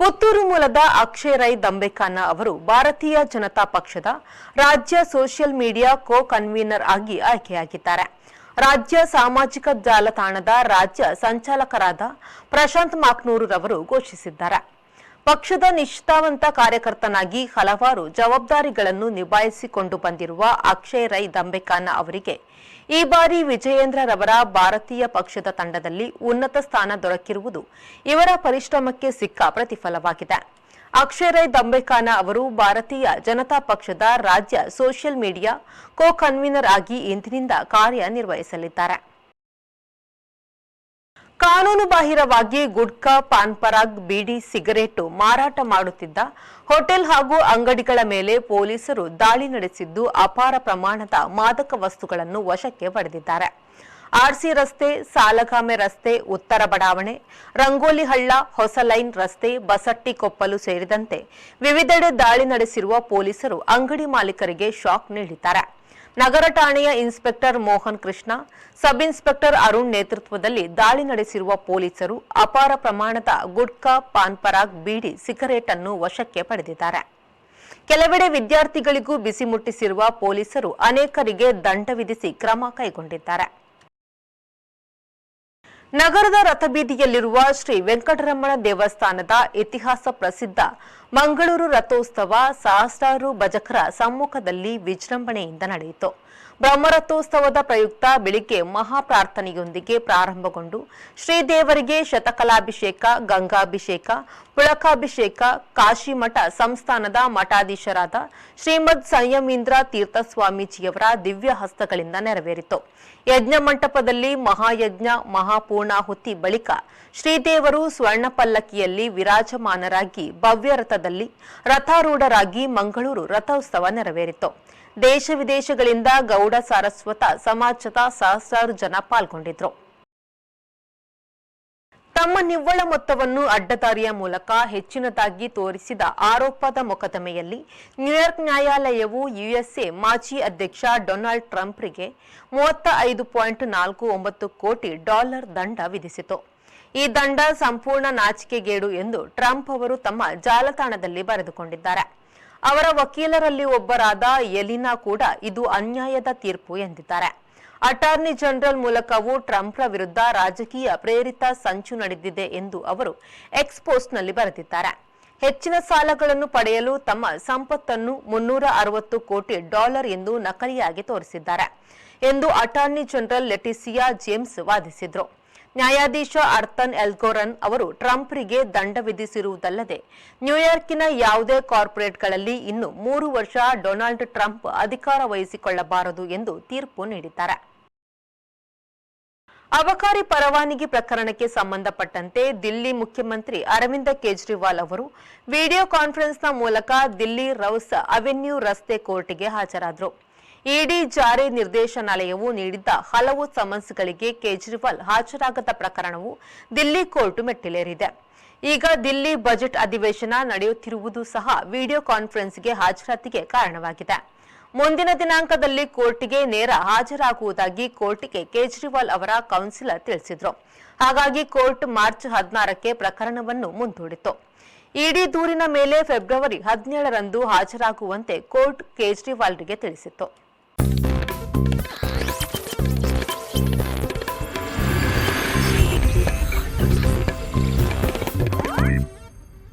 ಮಂಗಳೂರು ಮೂಲದ ಅಕ್ಷಯ್ ರೈ ದಂಬೆಖಾನ ಅವರು ಭಾರತೀಯ ಜನತಾ ಪಕ್ಷದ ರಾಜ್ಯ ಸೋಷಿಯಲ್ ಮೀಡಿಯಾ ಕೋ ಕನ್ವೀನರ್ ಆಗಿ ಆಯ್ಕೆಯಾಗಿದ್ದಾರೆ. ರಾಜ್ಯ ಸಾಮಾಜಿಕ ಜಾಲತಾಣದ ರಾಜ್ಯ ಸಂಚಾಲಕರಾದ ಪ್ರಶಾಂತ್ ಮಾಕ್ನೂರುರವರು ಘೋಷಿಸಿದ್ದಾರೆ. ಪಕ್ಷದ ನಿಷ್ಠಾವಂತ ಕಾರ್ಯಕರ್ತನಾಗಿ ಹಲವಾರು ಜವಾಬ್ದಾರಿಗಳನ್ನು ನಿಭಾಯಿಸಿಕೊಂಡು ಬಂದಿರುವ ಅಕ್ಷಯ್ ರೈ ದಂಬೆಕಾನ ಅವರಿಗೆ, ಈ ಬಾರಿ ವಿಜಯೇಂದ್ರರವರ ಭಾರತೀಯ ಪಕ್ಷದ ತಂಡದಲ್ಲಿ ಉನ್ನತ ಸ್ಥಾನ ದೊರಕಿರುವುದು ಇವರ ಪರಿಶ್ರಮಕ್ಕೆ ಸಿಕ್ಕ ಪ್ರತಿಫಲವಾಗಿದೆ. ಅಕ್ಷಯ್ ರೈ ದಂಬೆಕಾನ ಅವರು ಭಾರತೀಯ ಜನತಾ ಪಕ್ಷದ ರಾಜ್ಯ ಸೋಷಿಯಲ್ ಮೀಡಿಯಾ ಕೋ ಕನ್ವೀನರ್ ಆಗಿ ಇಂದಿನಿಂದ ಕಾರ್ಯನಿರ್ವಹಿಸಲಿದ್ದಾರೆ. ಕಾನೂನು ಬಾಹಿರವಾಗಿ ಗುಡ್ಕಾ ಪಾನ್ ಪರಾಗ್ ಬೀಡಿ, ಸಿಗರೇಟು ಮಾರಾಟ ಮಾಡುತ್ತಿದ್ದ ಹೋಟೆಲ್ ಹಾಗೂ ಅಂಗಡಿಗಳ ಮೇಲೆ ಪೊಲೀಸರು ದಾಳಿ ನಡೆಸಿದ್ದು ಅಪಾರ ಪ್ರಮಾಣದ ಮಾದಕ ವಸ್ತುಗಳನ್ನು ವಶಕ್ಕೆ ಪಡೆದಿದ್ದಾರೆ. ಆರ್ಸಿ ರಸ್ತೆ, ಸಾಲಗಾಮೆ ರಸ್ತೆ, ಉತ್ತರ ಬಡಾವಣೆ, ರಂಗೋಲಿ ಹಳ್ಳ, ಹೊಸ ಲೈನ್ ರಸ್ತೆ ಬಸಟ್ಟಿಕೊಪ್ಪಲು ಸೇರಿದಂತೆ ವಿವಿಧೆಡೆ ದಾಳಿ ನಡೆಸಿರುವ ಪೊಲೀಸರು ಅಂಗಡಿ ಮಾಲೀಕರಿಗೆ ಶಾಕ್ ನೀಡಿದ್ದಾರೆ. ನಗರ ಠಾಣೆಯ inspector Mohan Krishna, sub inspector Arun ನೇತೃತ್ವದಲ್ಲಿ ದಾಳಿ ನಡೆಸಿರುವ ಪೊಲೀಸರು ಅಪಾರ ಪ್ರಮಾಣದ ಗುಟ್ಕಾ ಪಾನ್ ಪರಾಗ್ ಬೀಡಿ ಸಿಗರೇಟ್ ಅನ್ನು ವಶಕ್ಕೆ ಪಡೆದಿದ್ದಾರೆ. ಕೆಲವೆಡೆ ವಿದ್ಯಾರ್ಥಿಗಳಿಗೂ ಬಿಸಿ ಮುಟ್ಟಿಸಿರುವ ಪೊಲೀಸರು ಅನೇಕರಿಗೆ ದಂಡ ವಿಧಿಸಿ ಕ್ರಮ ಕೈಗೊಂಡಿದ್ದಾರೆ. ನಗರದ ರಥಬೀದಿಯಲ್ಲಿರುವ ಶ್ರೀ ವೆಂಕಟರಮಣ ದೇವಸ್ಥಾನದ ಇತಿಹಾಸ ಪ್ರಸಿದ್ಧ ಮಂಗಳೂರು ರಥೋತ್ಸವ ಸಹಸ್ರಾರು ಭಜಕರ ಸಮ್ಮುಖದಲ್ಲಿ ವಿಜೃಂಭಣೆಯಿಂದ ನಡೆಯಿತು. ಬ್ರಹ್ಮರಥೋತ್ಸವದ ಪ್ರಯುಕ್ತ ಬೆಳಿಗ್ಗೆ ಮಹಾಪ್ರಾರ್ಥನೆಯೊಂದಿಗೆ ಪ್ರಾರಂಭಗೊಂಡು ಶ್ರೀದೇವರಿಗೆ ಶತಕಲಾಭಿಷೇಕ, ಗಂಗಾಭಿಷೇಕ, ಪುಳಕಾಭಿಷೇಕ, ಕಾಶಿಮಠ ಸಂಸ್ಥಾನದ ಮಠಾಧೀಶರಾದ ಶ್ರೀಮದ್ ಸಂಯಮೀಂದ್ರ ತೀರ್ಥ ಸ್ವಾಮೀಜಿಯವರ ದಿವ್ಯ ಹಸ್ತಗಳಿಂದ ನೆರವೇರಿತು. ಯಜ್ಞ ಮಂಟಪದಲ್ಲಿ ಮಹಾಯಜ್ಞ, ಮಹಾಪೂರ್ಣಾಹುತಿ ಬಳಿಕ ಶ್ರೀದೇವರು ಸ್ವರ್ಣ ಪಲ್ಲಕ್ಕಿಯಲ್ಲಿ ವಿರಾಜಮಾನರಾಗಿ ಭವ್ಯ ರಥದಲ್ಲಿ ರಥಾರೂಢರಾಗಿ ಮಂಗಳೂರು ರಥೋತ್ಸವ ನೆರವೇರಿತು. ದೇಶ ವಿದೇಶಗಳಿಂದ ಗೌಡ ಸಾರಸ್ವತ ಸಮಾಜದ ಸಹಸ್ರಾರು ಜನ ಪಾಲ್ಗೊಂಡಿದ್ರು. ತಮ್ಮ ನಿವ್ವಳ ಮೊತ್ತವನ್ನು ಅಡ್ಡದಾರಿಯ ಮೂಲಕ ಹೆಚ್ಚಿನದಾಗಿ ತೋರಿಸಿದ ಆರೋಪದ ಮೊಕದ್ದಮೆಯಲ್ಲಿ ನ್ಯೂಯಾರ್ಕ್ ನ್ಯಾಯಾಲಯವು ಯುಎಸ್ಎ ಮಾಜಿ ಅಧ್ಯಕ್ಷ ಡೊನಾಲ್ಡ್ ಟ್ರಂಪ್ರಿಗೆ ಮೂವತ್ತ ಐದು ಪಾಯಿಂಟ್ ನಾಲ್ಕು ಒಂಬತ್ತು ಕೋಟಿ ಡಾಲರ್ ದಂಡ ವಿಧಿಸಿತು. ಈ ದಂಡ ಸಂಪೂರ್ಣ ನಾಚಿಕೆಗೇಡು ಎಂದು ಟ್ರಂಪ್ ಅವರು ತಮ್ಮ ಜಾಲತಾಣದಲ್ಲಿ ಬರೆದುಕೊಂಡಿದ್ದಾರೆ. ಅವರ ವಕೀಲರಲ್ಲಿ ಒಬ್ಬರಾದ ಎಲಿನಾ ಕೂಡ ಇದು ಅನ್ಯಾಯದ ತೀರ್ಪು ಎಂದಿದ್ದಾರೆ. ಅಟಾರ್ನಿ ಜನರಲ್ ಮೂಲಕವೂ ಟ್ರಂಪ್ರ ವಿರುದ್ಧ ರಾಜಕೀಯ ಪ್ರೇರಿತ ಸಂಚು ನಡೆದಿದೆ ಎಂದು ಅವರು ಎಕ್ಸ್ಪೋಸ್ಟ್ನಲ್ಲಿ ಬರೆದಿದ್ದಾರೆ. ಹೆಚ್ಚಿನ ಸಾಲಗಳನ್ನು ಪಡೆಯಲು ತಮ್ಮ ಸಂಪತ್ತನ್ನು ಮುನ್ನೂರ ಅರವತ್ತು ಕೋಟಿ ಡಾಲರ್ ಎಂದು ನಕಲಿಯಾಗಿ ತೋರಿಸಿದ್ದಾರೆ ಎಂದು ಅಟಾರ್ನಿ ಜನರಲ್ ಲೆಟಿಸಿಯಾ ಜೇಮ್ಸ್ ವಾದಿಸಿದ್ರು. ನ್ಯಾಯಾಧೀಶ ಅರ್ಥನ್ ಎಲ್ಗೋರನ್ ಅವರು ಟ್ರಂಪ್ರಿಗೆ ದಂಡ ವಿಧಿಸಿರುವುದಲ್ಲದೆ, ನ್ಯೂಯಾರ್ಕಿನ ಯಾವುದೇ ಕಾರ್ಪೊರೇಟ್ಗಳಲ್ಲಿ ಇನ್ನು ಮೂರು ವರ್ಷ ಡೊನಾಲ್ಡ್ ಟ್ರಂಪ್ ಅಧಿಕಾರ ವಹಿಸಿಕೊಳ್ಳಬಾರದು ಎಂದು ತೀರ್ಪು ನೀಡಿದ್ದಾರೆ. ಅಬಕಾರಿ ಪರವಾನಗಿ ಪ್ರಕರಣಕ್ಕೆ ಸಂಬಂಧಪಟ್ಟಂತೆ ದಿಲ್ಲಿ ಮುಖ್ಯಮಂತ್ರಿ ಅರವಿಂದ ಕೇಜ್ರಿವಾಲ್ ಅವರು ವಿಡಿಯೋ ಕಾನ್ಫರೆನ್ಸ್ನ ಮೂಲಕ ದಿಲ್ಲಿ ರೌಸ್ ಅವೆನ್ಯೂ ರಸ್ತೆ ಕೋರ್ಟ್ಗೆ ಹಾಜರಾದರು. ಇಡಿ ಜಾರಿ ನಿರ್ದೇಶನಾಲಯವು ನೀಡಿದ್ದ ಹಲವು ಸಮನ್ಸ್ಗಳಿಗೆ ಕೇಜ್ರಿವಾಲ್ ಹಾಜರಾಗದ ಪ್ರಕರಣವು ದಿಲ್ಲಿ ಕೋರ್ಟ್ ಮೆಟ್ಟಿಲೇರಿದೆ. ಈಗ ದಿಲ್ಲಿ ಬಜೆಟ್ ಅಧಿವೇಶನ ನಡೆಯುತ್ತಿರುವುದು ಸಹ ವಿಡಿಯೋ ಕಾನ್ಫರೆನ್ಸ್ಗೆ ಹಾಜರಾತಿಗೆ ಕಾರಣವಾಗಿದೆ. ಮುಂದಿನ ದಿನಾಂಕದಲ್ಲಿ ಕೋರ್ಟ್ಗೆ ನೇರ ಹಾಜರಾಗುವುದಾಗಿ ಕೋರ್ಟ್ಗೆ ಕೇಜ್ರಿವಾಲ್ ಅವರ ಕೌನ್ಸಿಲರ್ ತಿಳಿಸಿದ್ರು. ಹಾಗಾಗಿ ಕೋರ್ಟ್ ಮಾರ್ಚ್ ಹದಿನಾರಕ್ಕೆ ಪ್ರಕರಣವನ್ನು ಮುಂದೂಡಿತು ಇಡಿ ದೂರಿನ ಮೇಲೆ ಫೆಬ್ರವರಿ ಹದಿನೇಳರಂದು ಹಾಜರಾಗುವಂತೆ ಕೋರ್ಟ್ ಕೇಜ್ರಿವಾಲ್ರಿಗೆ ತಿಳಿಸಿತ್ತು. Thank you.